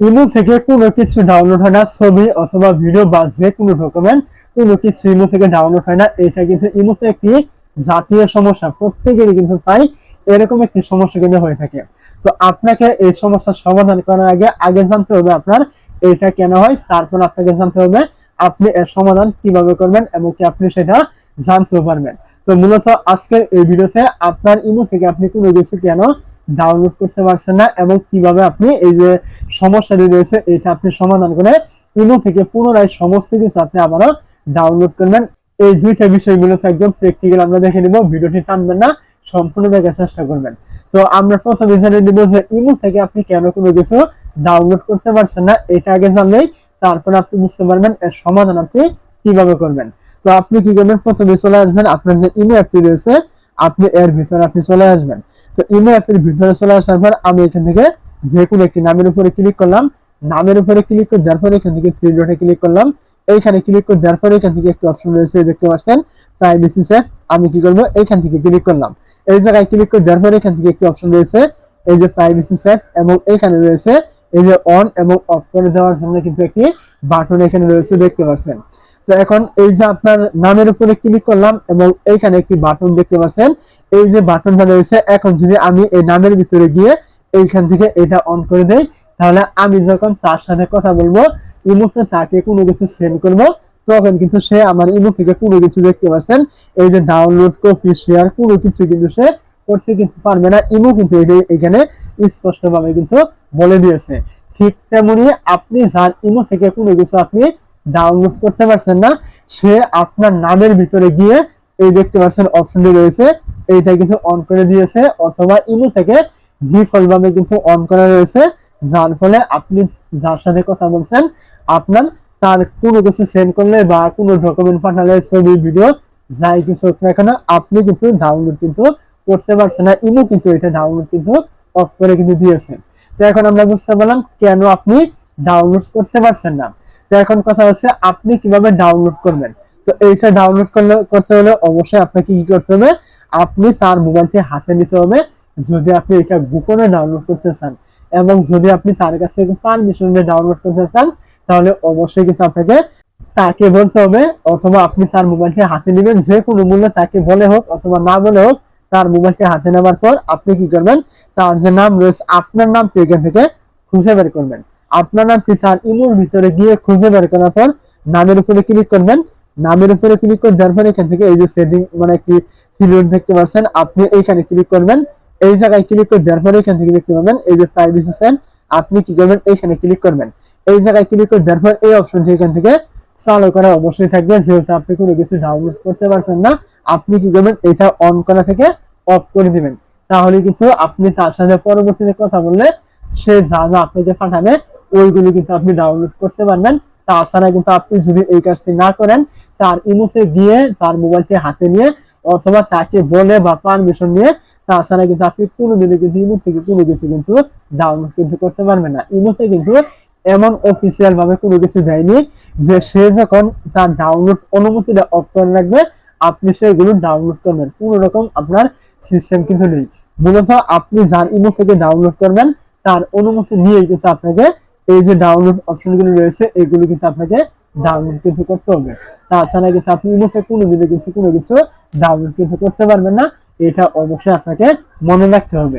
Imo থেকে কোনো কিছু ডাউনলোড হয় না, ছবি অথবা ভিডিও বা যে কোনো ডকুমেন্ট কোনো কিছু ইমো থেকে ডাউনলোড হয় না। এটা কিন্তু ইমোতে একটি জাতীয় সমস্যা, প্রত্যেকেরই কিন্তু প্রায় এরকম একটি সমস্যা কিন্তু হয়ে থাকে। তো আপনাকে এই সমস্যার সমাধান করার আগে আগে জানতে হবে আপনার এটা কেন হয়, তারপর আপনাকে জানতে হবে আপনি এর সমাধান কীভাবে করবেন এবং কি আপনি সেটা জানতেও পারবেন। তো মূলত আজকের এই ভিডিওতে আপনার ইমো থেকে আপনি কোনো কিছু কেন ডাউনলোড করতে পারছেন না এবং কীভাবে আপনি এই যে সমস্যাটি রয়েছে, এটা আপনি সমাধান করে ইমো থেকে পুনরায় সমস্ত কিছু আপনি আবারও ডাউনলোড করবেন। এই দুইটা বিষয়গুলো একদম প্র্যাকটিক্যাল আমরা দেখে নিব, ভিডিওটি টানবেন না, সম্পূর্ণ দেখার চেষ্টা করবেন। তো আমরা প্রথমে জেনে নিব যে ইমো থেকে আপনি কেন কোনো কিছু ডাউনলোড করতে পারছেন না, এটা আগে জানলেই তারপর আপনি বুঝতে পারবেন, এর সমাধান আপনি কীভাবে করবেন? তো আপনি কি করবেন? প্রথমে চলে আসবেন, আপনার যে ইমো অ্যাপটি রয়েছে, আপনি এর ভিতরে আপনি চলে আসবেন। তো ইমো অ্যাপের ভিতরে চলে আসার পর আমি এখান থেকে যে কোনো একটি নামের উপরে ক্লিক করলাম। নামের উপরে ক্লিক করে দেওয়ার পরে এখান থেকে থ্রি ডটে ক্লিক করলাম। এইখানে ক্লিক করে দেওয়ার পরে এখান থেকে একটি অপশন রয়েছে দেখতে পাচ্ছেন প্রাইভেসি সেট আমি কি করব? এইখান থেকে ক্লিক করলাম। এই জায়গায় ক্লিক করে দেওয়ার পরে এখান থেকে একটি অপশন রয়েছে, এই যে প্রাইভেসি সেট এবং এখানে রয়েছে, এই যে অন এবং অফ করে দেওয়ার জন্য কিন্তু একটি বাটন এখানে রয়েছে, দেখতে পাচ্ছেন। তো এখন এই যে আপনার নামের উপরে ক্লিক করলাম এবং এইখানে একটি বাটন দেখতে পাচ্ছেন। এই যে বাটনটা রয়েছে, এখন যদি আমি এই নামের ভিতরে গিয়ে এইখান থেকে এটা অন করে দেই, তাহলে আমি যখন তার সাথে কথা বলব ইমোতে তাকে কোনো কিছু সেন্ড করব, তখন কিন্তু সে আমার ইমো থেকে কোনো কিছু দেখতে পাচ্ছেন। এই যে ডাউনলোড কপি শেয়ার কোনো কিছু কিন্তু সে করতে কিন্তু পারবে না। ইমো কিন্তু এখানে স্পষ্টভাবে কিন্তু বলে দিয়েছে। ঠিক তেমনি আপনি যার ইমো থেকে কোনো কিছু আপনি ডাউনলোড করতে পারছেন না, সে আপনার নামের ভিতরে গিয়ে এই দেখতে পাচ্ছেন অপশনটি রয়েছে। এইটা কিন্তু অন করে দিয়েছে অথবা ইমো থেকে ডিফল্ট কিন্তু অন করা রয়েছে, যার ফলে আপনি যার সাথে কথা বলছেন, আপনার তার কোনো কিছু সেন্ড করলে বা কোনো ডকুমেন্ট পাঠালে, ছবি ভিডিও যাই কিছু হোক কেন, আপনি কিন্তু ডাউনলোড কিন্তু করতে পারছেন না। ইমো কিন্তু এটা ডাউনলোড কিন্তু অফ করে কিন্তু দিয়েছে। তো এখন আমরা বুঝতে পারলাম কেন আপনি ডাউনলোড করতে পারছেন না। এখন কথা হচ্ছে, আপনি কীভাবে ডাউনলোড করবেন? তো এইটা ডাউনলোড করলে, করতে হলে অবশ্যই আপনাকে কি করতে হবে? আপনি তার মোবাইলটি হাতে নিতে হবে। যদি আপনি এটা গোপনে ডাউনলোড করতে চান এবং যদি আপনি তার কাছ থেকে পারমিশন নিয়ে ডাউনলোড করতে চান, তাহলে অবশ্যই কিন্তু আপনাকে তাকে বলতে হবে অথবা আপনি তার মোবাইলটি হাতে নেবেন। যে কোনো মূল্যে তাকে বলে হোক অথবা না বলে হোক, তার মোবাইলটি হাতে নেওয়ার পর আপনি কি করবেন? তার যে নাম রয়েছে, আপনার নাম এখান থেকে খুঁজে বের করবেন। আপনার নামটি তার ইমোর ভিতরে গিয়ে খুঁজে বের করার পর নামের উপরে ক্লিক করবেন। নামের উপরে ক্লিক করে দেওয়ার পর এখান থেকে এই যে সেটিং মানে একটি থিলিয়ন দেখতে পাচ্ছেন, আপনি এইখানে ক্লিক করবেন। এই জায়গায় ক্লিক করে দেওয়ার পরে এখান থেকে দেখতে পাবেন এই যে প্রাইভেসি সেন আপনি কি করবেন? এইখানে ক্লিক করবেন। এই জায়গায় ক্লিক করে দেওয়ার পর এই অপশনটি এখান থেকে চালু করা অবশ্যই থাকবে। যেহেতু আপনি কোনো কিছু ডাউনলোড করতে পারছেন না, আপনি কি করবেন? এটা অন করা থেকে অফ করে দিবেন। তাহলে কিন্তু আপনি তার সাথে পরবর্তীতে কথা বললে সে যা যা আপনাকে পাঠাবে ওইগুলো কিন্তু আপনি ডাউনলোড করতে পারবেন। তাছাড়া কিন্তু আপনি যদি এই কাজটি না করেন, তার ইমোতে গিয়ে, তার মোবাইলটি হাতে নিয়ে অথবা তাকে বলে বা পারমিশন নিয়ে, তাছাড়া কিন্তু আপনি কোনোদিনও কিন্তু ইমো থেকে কোনো কিছু কিন্তু ডাউনলোড কিন্তু করতে পারবেন না। ইমোতে কিন্তু এমন অফিসিয়াল ভাবে কোনো কিছু দেয়নি যে সে যখন তার ডাউনলোড অনুমতিটা অফ করে রাখবে, আপনি সেগুলো ডাউনলোড করবেন। কোনো রকম আপনার সিস্টেম কিন্তু নেই। মূলত আপনি যার ইমো থেকে ডাউনলোড করবেন, তার অনুমতি নিয়েই কিন্তু আপনাকে এই যে ডাউনলোড অপশনগুলো রয়েছে, এগুলো কিন্তু আপনাকে ডাউনলোড কিন্তু করতে হবে। তাছাড়া কিন্তু আপনি মুখে কোনো দিনে কিন্তু কোনো কিছু ডাউনলোড কিন্তু করতে পারবেন না। এটা অবশ্যই আপনাকে মনে রাখতে হবে।